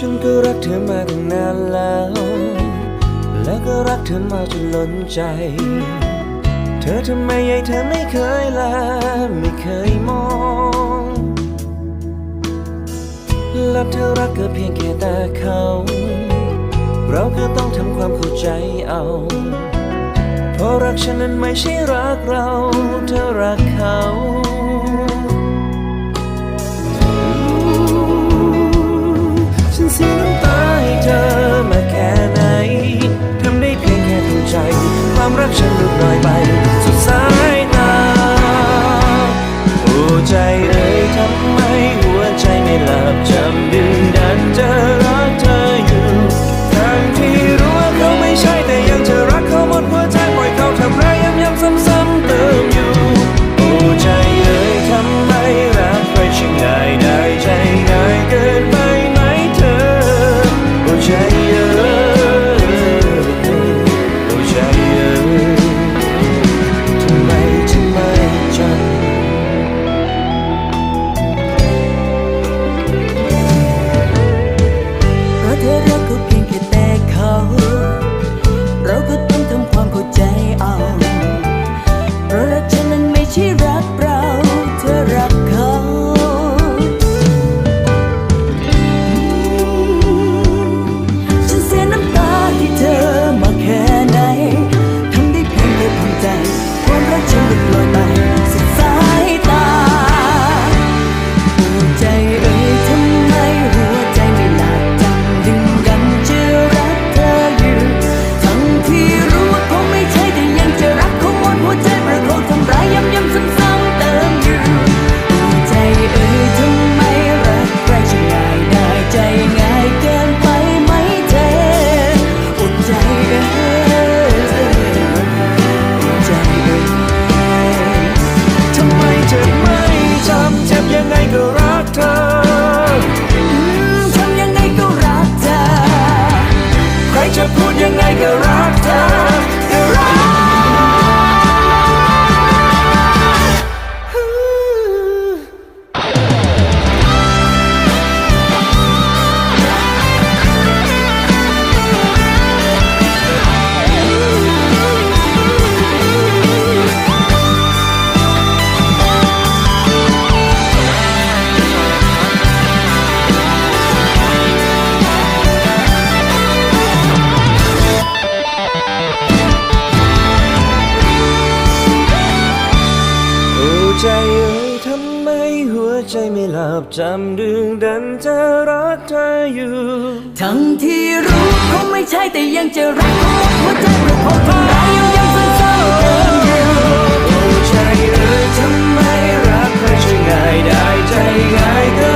ฉันก็รักเธอมาตั้งนานแล้ว แล้วก็รักเธอมาจนล้นใจ เธอทำไมยัยเธอไม่เคยลาไม่เคยมอง และเธอรักก็เพียงแค่แต่เขา เราก็ต้องทำความเข้าใจเอา เพราะรักฉันนั้นไม่ใช่รักเรา เธอรักเขา เสียน้ำตาให้เธอมาแค่ไหนทำได้เพียงแค่ทำใจ ความรักฉันลดน้อยไป สุดสายตาโอ้ใจเอ่ยทำไมหัวใจไม่หลับจำดึงดันเจอ ลับจำดึงดันจะรักเธออยู่ ทั้งที่รู้เขาไม่ใช่แต่ยังจะรักเขาหัวใจเราะเขาทำร้ายย้ำย้ำซ้ำๆเดิมอยู่โอ้ใจเอ่ยทำไมรักใครช่วยง่ายได้ใจง่ายเกิน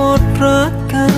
หมดรักกัน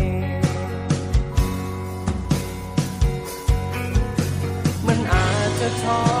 จ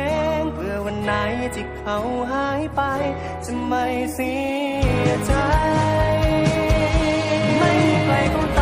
เอาหายไป จะไม่เสียใจ ไม่ไกลของต